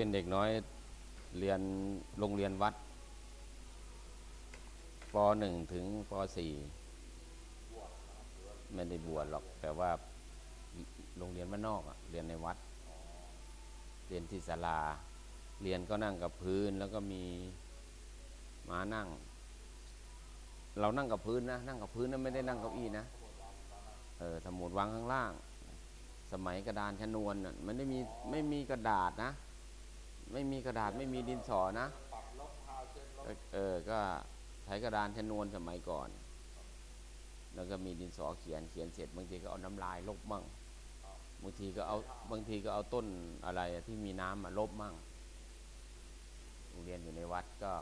เป็นเด็กน้อยเรียนโรงเรียนวัดป .1 ถึงป .4 ไม่ได้บวชหรอก แต่ว่าโรงเรียนบ้านนอกอะเรียนในวัด เรียนที่ศาลา เรียนก็นั่งกับพื้นแล้วก็มีมานั่ง เรานั่งกับพื้นนะ นั่งกับพื้นนะไม่ได้นั่งเก้าอี้นะ เออสมุดวางข้างล่าง สมัยกระดานชนวนน่ะมันไม่มีไม่มีกระดาษนะ ไม่มีกระดาษไม่มีดินสอนะเออก็ใช้กระดานชนวนสมัยก่อน แล้วก็มีดินสอเขียนเขียนเสร็จบางทีก็เอาน้ำลายลบมั่งบางทีก็เอาบางทีก็เอาต้นอะไรที่มีน้ำมาลบมั่งโรงเรียนอยู่ในวัดก็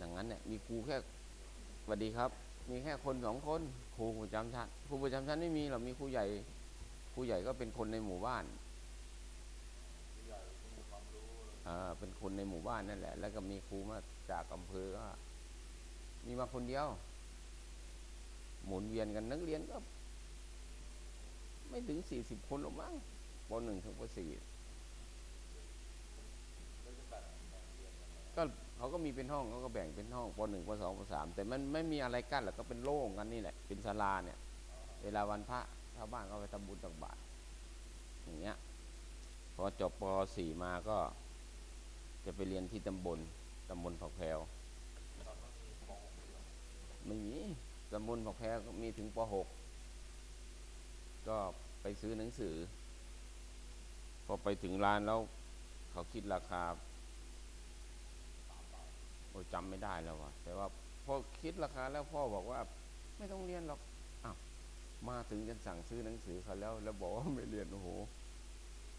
ดังนั้นเนี่ยมีครูแค่สวัสดีครับ มีแค่คนสองคนครูประจำชั้นครูประจำชั้นไม่มีหรอกมีครูใหญ่ครูใหญ่ก็เป็นคนในหมู่บ้านอ่า เป็นคนในหมู่บ้านนั่นแหละ แล้วก็มีครูมาจากอำเภอก็มีมาคนเดียว หมุนเวียนกันนักเรียนก็ ไม่ถึงสี่สิบคนหรอกมั้งปหนึ่งถึงปสี่ก็เขาก็มีเป็นห้องเขาก็แบ่งเป็นห้องปหนึ่งปสองปสามแต่มันไม่มีอะไรกั้นหรอกก็เป็นโล่งกันนี่แหละ เป็นศาลาเนี่ย เวลาวันพระชาวบ้านก็ไปทำบุญตักบาตรอย่างเงี้ยพอจบปสี่มาก็ จะไปเรียนที่ตำบลตำบลผักแพรวไม่มีตำบลผักแพรวก็มีถึงปหกก็ไปซื้อหนังสือ พอไปถึงร้านแล้ว เขาคิดราคาโอ้ยจำไม่ได้แล้ววะแต่ว่าพอคิดราคาแล้วพ่อบอกว่า ไม่ต้องเรียนหรอกอ้าวมาถึงจะสั่งซื้อหนังสือเขาแล้ว แล้วบอกว่าไม่เรียนโอ้โห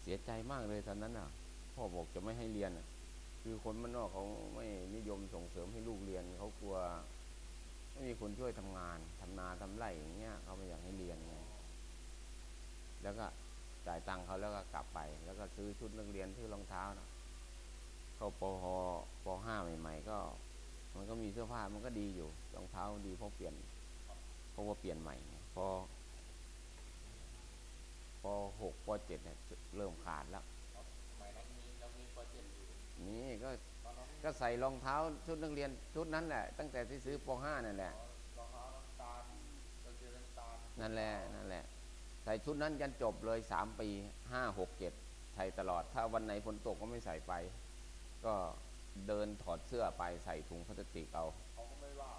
เสียใจมากเลยตอนนั้นอะ พ่อบอกจะไม่ให้เรียนอะ คือคนบ้านนอกเขาไม่นิยมส่งเสริมให้ลูกเรียนเขากลัว ไม่มีคนช่วยทำงานทำนาทำไร่อย่างเงี้ยเขาไม่อยากให้เรียนไงแล้วก็จ่ายตังค์เขาแล้วก็กลับไป แล้วก็ซื้อชุดนักเรียนซื้อรองเท้านะเข้าปหปห้าใหม่ๆก็ มันก็มีเสื้อผ้ามันก็ดีอยู่รองเท้าดีเพราะเปลี่ยนเพราะว่าเปลี่ยนใหม่พอปหกปเจ็ดเนี่ยเริ่มขาดแล้ว สมัยนั้นมีเรามีโปรเจกต์อยู่ นี่ ก็ก็ใส่รองเท้าชุดนักเรียนชุดนั้นแหละตั้งแต่ที่ซื้อป .5 นั่นแหละรองเท้านั่นแหละนั่นแหละ ใส่ชุดนั้นยันจบเลยสามปีห้าหกเจ็ดใส่ตลอด ถ้าวันไหนฝนตกก็ไม่ใส่ไป ก็เดินถอดเสื้อไปใส่ถุงพลาสติกเอาเขาก็ไม่ว่า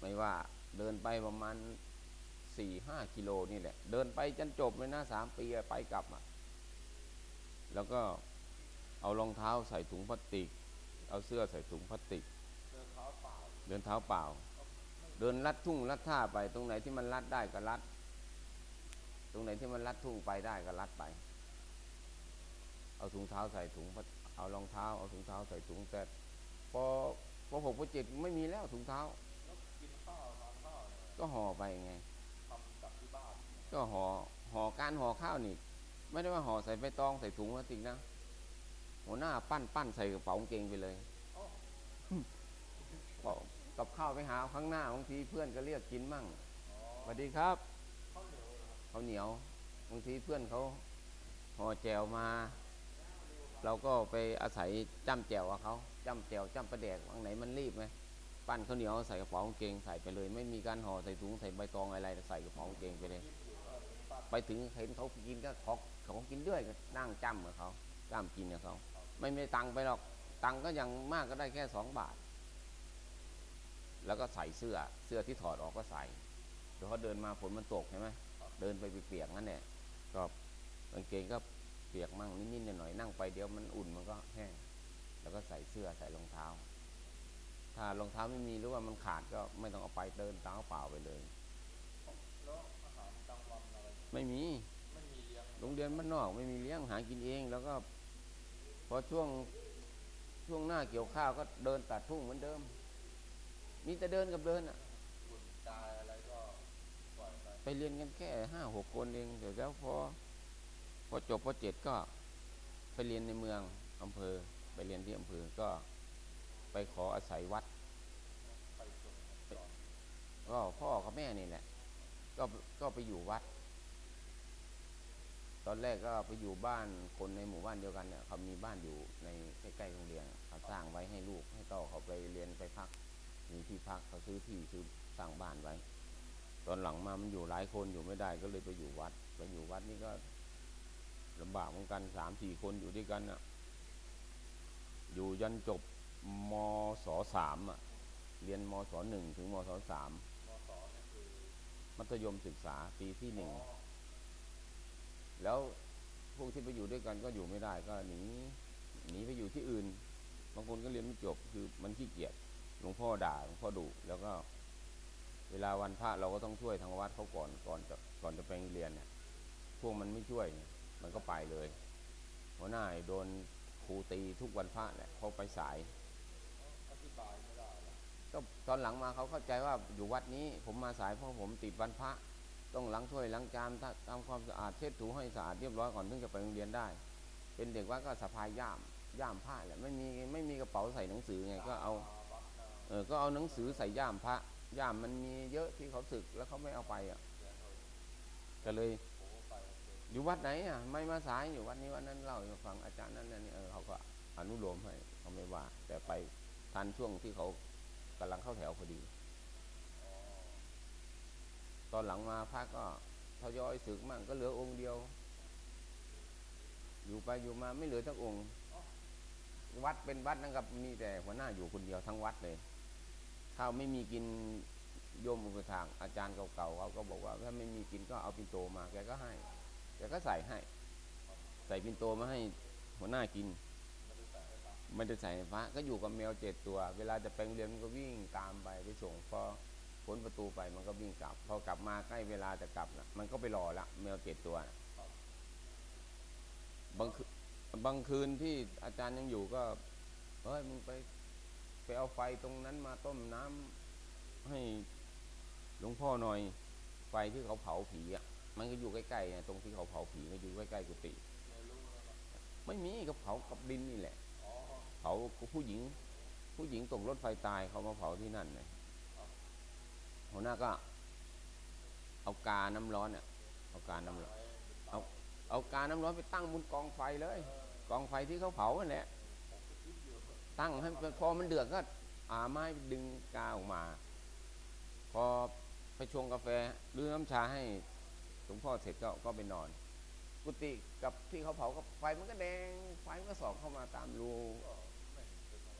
ไม่ว่าเดินไปประมาณสี่ห้ากิโลนี่แหละ เดินไปจนจบเลยนะสามปีไปกลับอะแล้วก็เอารองเท้าใส่ถุงพลาสติก เอาเสื้อใส่ถุงพลาสติกเดินเท้าเปล่าเดินเท้าเปล่า เดินลัดทุ่งลัดท่าไป ตรงไหนที่มันลัดได้ก็ลัด ตรงไหนที่มันลัดทุ่งไปได้ก็ลัดไป เอาถุงเท้าใส่ถุงพลาเอารองเท้า เอาถุงเท้าใส่ถุงแต่พอพอหกพอเจ็ดไม่มีแล้วถุงเท้าแล้วกินข้าวทานข้าวเนี่ยก็ห่อไปไงทำกับที่บ้านก็ห่อห่อการห่อข้าวนี่ ไม่ได้ว่าห่อใส่ใบตองใส่ถุงพลาสติกนะ หัวหน้าปั้นปั้นใส่กระเป๋ากางเกงไปเลยโอ้ก็กับข้าวไปหาข้างหน้าบางทีเพื่อนก็เรียกกินมั่งสวัสดีครับเขาเหนียวบางทีเพื่อนเขาห่อแจวมา เราก็ไปอาศัยจ้ำแจวเขาจ้ำแจวจ้ำประแดกวันไหนมันรีบไหมปั้นข้าวเหนียวใส่กระเป๋ากางเกงใส่ไปเลย ไม่มีการห่อใส่ถุงใส่ใบตองอะไรใส่กระเป๋ากางเกงไปเลย ไปถึงเห็นเขากินก็ขอของกินด้วยก็นั่งจ้ำกับเขาจ้ำกินกับเขา ไม่ไม่ตังค์ไปหรอก ตังค์ก็ยังมากก็ได้แค่สองบาท แล้วก็ใส่เสื้อเสื้อที่ถอดออกก็ใส่เดี๋ยวเขาเดินมาฝนมันตกใช่ไหมเดินไปเปียกๆนั่นแหละก็กางเกงก็เปียกมั่งนิดๆหน่อยๆนั่งไปเดี๋ยวมันอุ่นมันก็แห้งแล้วก็ใส่เสื้อใส่รองเท้า ถ้ารองเท้าไม่มีหรือว่ามันขาดก็ไม่ต้องเอาไปเดินเท้าเปล่าไปเลยแล้วอาหารกลางวันอะไรไม่มีไม่มีเลี้ยงโรงเรียนบ้านนอกไม่มีเลี้ยงหากินเอง แล้วก็ พอช่วงช่วงหน้าเกี่ยวข้าวก็เดินตัดทุ่งเหมือนเดิม มีแต่เดินกับเดินอะฝุ่นตายอะไรก็ปล่อยไปไปเรียนกันแค่ห้าหกคนเองเดี๋ยวแล้วพอพอจบพอเจ็ดก็ไปเรียนในเมืองอำเภอ ไปเรียนที่อำเภอก็ไปขออาศัยวัดไปส่งสอนก็พ่อกับแม่นี่แหละก็ก็ไปอยู่วัด ตอนแรกก็ไปอยู่บ้านคนในหมู่บ้านเดียวกันเนี่ยเขามีบ้านอยู่ในใกล้ๆโรงเรียนเขาสร้างไว้ให้ลูกให้ต่อเขาไปเรียนไปพักมีที่พักเขาซื้อที่ซื้อสร้างบ้านไว้ ตอนหลังมามันอยู่หลายคนอยู่ไม่ได้ก็เลยไปอยู่วัดไปอยู่วัดนี่ก็ลำบากเหมือนกันสามสี่คนอยู่ด้วยกันอะอยู่ยันจบมศสามอะเรียนมศหนึ่งถึงมศสามมสเนี่ยคือมัธยมศึกษาปีที่หนึ่งอ๋อ แล้วพวกที่ไปอยู่ด้วยกันก็อยู่ไม่ได้ก็หนีหนีไปอยู่ที่อื่น บางคนก็เรียนไม่จบคือมันขี้เกียจหลวงพ่อด่าหลวงพ่อดุแล้วก็ เวลาวันพระเราก็ต้องช่วยทางวัดเขาก่อนก่อนจะก่อนจะไปเรียนเนี่ยพวกมันไม่ช่วยมันก็ไปเลยหัวหน้าโดนครูตีทุกวันพระแหละเขาไปสายกก็ตอนหลังมาเขาเข้าใจว่าอยู่วัดนี้ ผมมาสายเพราะผมติดวันพระ ต้องล้างถ้วยล้างจานทำความสะอาดเช็ดถูให้สะอาดเรียบร้อยก่อนถึงจะไปโรงเรียนได้ เป็นเด็กวัดก็สะพายย่ามย่ามผ้าแหละไม่มีไม่มีกระเป๋าใส่หนังสือไงก็เอาเออก็เอาหนังสือใส่ย่ามพระย่ามมันมีเยอะที่เขาศึกแล้วเขาไม่เอาไปอะก็เลย อยู่วัดไหนอะ ไม่มาสายอยู่วัดนี้วัดนั้นเล่าให้ฟังอาจารย์นั้นนั่นนี่เออเขาก็อนุโลมให้เขาไม่ว่า แต่ไปทันช่วงที่เขากำลังเข้าแถวพอดี ตอนหลังมาพระก็ทยอยศึกมั่งก็เหลือองค์เดียว อยู่ไปอยู่มาไม่เหลือสักองค์ วัดเป็นวัดนั่นกับมีแต่หัวหน้าอยู่คนเดียวทั้งวัดเลยข้าวไม่มีกินโยมอุปถากอาจารย์เก่าๆเขาก็บอกว่าถ้าไม่มีกินก็เอาปินโตมาแกก็ให้แกก็ใส่ให้ ใส่ปินโตมาให้หัวหน้ากินม่ได้ใส่ให้ตามไม่ได้ใส่ไฟฟ้าก็อยู่กับแมวเจ็ดตัว เวลาจะไปโรงเรียนมันก็วิ่งตามไปไปส่งพอ พ้นประตูไปมันก็วิ่งกลับ พอกลับมาใกล้เวลาจะกลับนะมันก็ไปรอละแมวเจ็ดตัวนะบางคืนบางคืนที่อาจารย์ยังอยู่ก็เฮ้ยมึงไปไปเอาไฟตรงนั้นมาต้มน้ำให้หลวงพ่อหน่อย ไฟที่เขาเผาผีอะ มันก็อยู่ใกล้ๆไงตรงที่เขาเผาผีก็อยู่ใกล้ๆกุฏิไม่มีก็เผากับดินนี่แหละเผาผู้หญิง ผู้หญิงตกรถไฟตายเขามาเผาที่นั่นเลย หัวหน้าก็ เอากาน้ำร้อนอะเอากาน้ำร้อนเอาเอากาน้ำร้อนไปตั้งบนกองไฟเลย กองไฟที่เขาเผานั่นแหละตั้งให้พอมันเดือดก็อาไม้ดึงกาออกมา พอไปชงกาแฟหรือน้ำชาให้หลวงพ่อเสร็จก็ก็ไปนอน กุฏิกับที่เขาเผากับไฟมันก็แดงไฟมันก็ส่องเข้ามาตามรู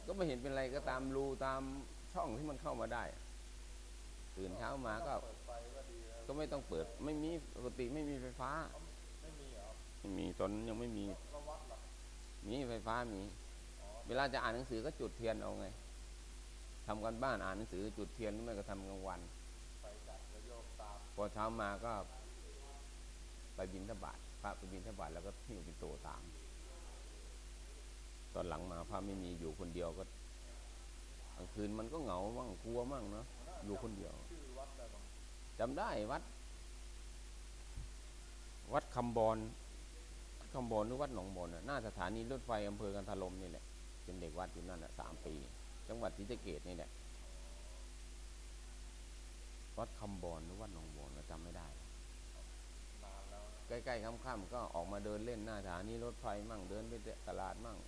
ก็ไม่เห็นเป็นอะไรก็ไม่เห็นเป็นไรก็ตามรูตามช่องที่มันเข้ามาได้ ตื่นเช้ามาก็เปิดไฟก็ ก็ไม่ต้องเปิด ไม่มีปกติไม่มีไฟฟ้าไม่มีเหรอไม่มีตอนยังไม่มี มีไฟฟ้ามี เวลาจะอ่านหนังสือก็จุดเทียนเอาไงทำกันบ้านอ่านหนังสือจุดเทียนหรือไม่ก็ทำกลางวันพอเช้ามาก็ ไปบินทบาทพระไปบินทบาทแล้วก็หิ้วปินโตตาม ตอนหลังมาพระไม่มีอยู่คนเดียวก็กลางคืนมันก็เหงามั่งกลัวมั่งเนาะอยู่คนเดียว จำได้วัด วัดคำบอนคำบอนหรือวัดหนองบอนน่ะหน้าสถานีรถไฟอำเภอกันทลมนี่แหละเป็นเด็กวัดอยู่นั่นอะสามปี จังหวัดศรีสะเกดนี่แหละวัดคำบอนหรือวัดหนองบอนเราจำไม่ได้นานแล้วนะใกล้ๆค่ำๆก็ออกมาเดินเล่นหน้าสถานีรถไฟมั่งเดินไปตลาดมั่ง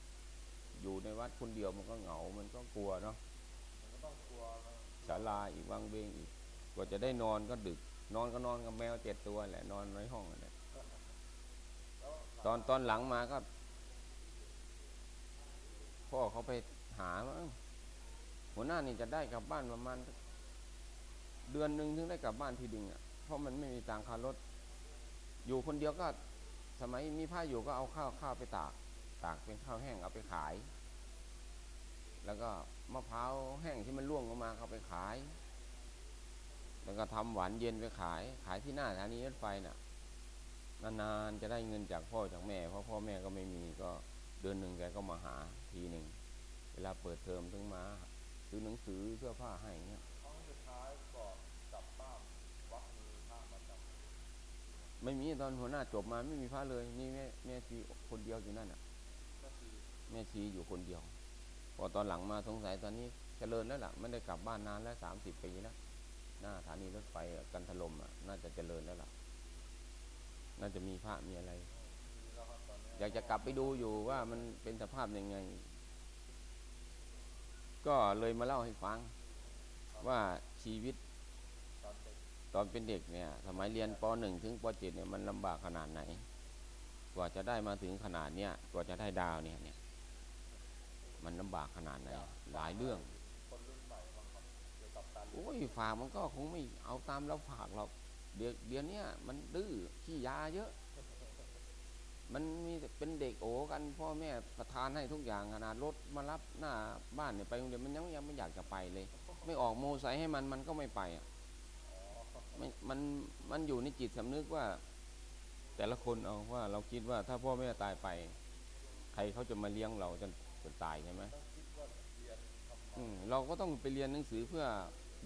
อยู่ในวัดคนเดียวมันก็เหงา มันก็กลัวเนาะมันก็ต้องกลัวนะศาลาอีกวังเวงอีก กว่าจะได้นอนก็ดึก นอนก็นอนกับแมวเจ็ดตัวแหละนอนในห้องนั่นแหละตอนตอนหลังมาก็ พ่อเขาไปหามั้งหัวหน้านี่จะได้กลับบ้านประมาณเดือนหนึ่งถึงได้กลับบ้านทีดึงอะเพราะมันไม่มีตังค่ารถ อยู่คนเดียวก็ สมัยมีผ้าอยู่ก็เอาข้าวข้าวไปตาก ตากเป็นข้าวแห้งเอาไปขาย แล้วก็มะพร้าวแห้งที่มันร่วงลงมาเอาไปขาย แล้วก็ทำหวานเย็นไปขาย ขายที่หน้าสถานีรถไฟน่ะนานๆจะได้เงินจากพ่อจากแม่ เพราะพ่อแม่ก็ไม่มีก็เดือนหนึ่งแกก็มาหาทีหนึ่งเวลาเปิดเทอมถึงมาซื้อหนังสือเสื้อผ้าให้เงี้ยครั้งสุดท้ายก่อนกลับบ้านวัดมีพระมาจับไม่มีตอนหัวหน้าจบมาไม่มีพระเลยนี่แม่แม่ชีคนเดียวอยู่นั่นน่ะก็คือแม่ชีอยู่คนเดียว พอตอนหลังมาสงสัยตอนนี้เจริญแล้วล่ะไม่ได้กลับบ้านนานแล้วสามสิบปีแล้ว หน้าสถานีรถไฟกันทลมอะ น่าจะเจริญแล้วล่ะ น่าจะมีพระมีอะไร อยากจะกลับไปดูอยู่ว่ามันเป็นสภาพยังไง ก็เลยมาเล่าให้ฟัง ว่าชีวิต ตอนเป็นเด็กเนี่ย สมัยเรียนป .1 ถึงป .7 เนี่ยมันลำบากขนาดไหน กว่าจะได้มาถึงขนาดเนี้ยกว่าจะได้ดาวเนี่ยเนี่ย มันลำบากขนาดไหนหลายเรื่อง คนรุ่นใหม่บ้างครับเกี่ยว กับการเรียนโอ้ยฝากมันก็คงไม่เอาตามเราฝากหรอกเดี๋ยวเดี๋ยวนี้มันดื้อขี้ยาเยอะ มันมีเป็นเด็กโอกันพ่อแม่ประทานให้ทุกอย่างขนาดรถมารับหน้าบ้านเนี่ยไปโรงเรียนมันยังยังไม่อยากจะไปเลย ไม่ออกโมไซให้มันมันก็ไม่ไปอะไม่มันมันอยู่ในจิตสำนึกว่า แต่ละคนเอาว่าเราคิดว่าถ้าพ่อแม่ตายไป ใครเขาจะมาเลี้ยงเราจนจนตายใช่ไหมอืมเราก็ต้องไปเรียนหนังสือเพื่อ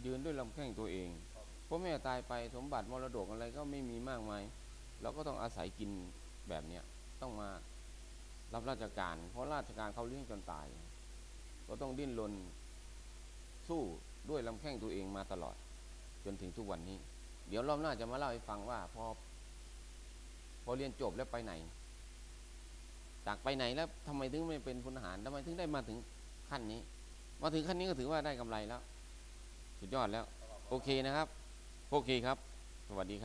ยืนด้วยลำแข้งตัวเองพ่อแม่ตายไปสมบัติมรดกอะไรก็ไม่มีมากมายเราก็ต้องอาศัยกินแบบเนี้ยต้องมารับราชการ เพราะราชการเขาเลี้ยงจนตาย ก็ต้องดิ้นรนสู้ด้วยลำแข้งตัวเองมาตลอด จนถึงทุกวันนี้ เดี๋ยวรอบหน้าจะมาเล่าให้ฟังว่าพอพอเรียนจบแล้วไปไหน จากไปไหนแล้วทำไมถึงไม่เป็นพลทหารทำไมถึงได้มาถึงขั้นนี้ มาถึงขั้นนี้ก็ถือว่าได้กำไรแล้ว สุดยอดแล้ว โอเคนะครับ โอเคครับ สวัสดีครับ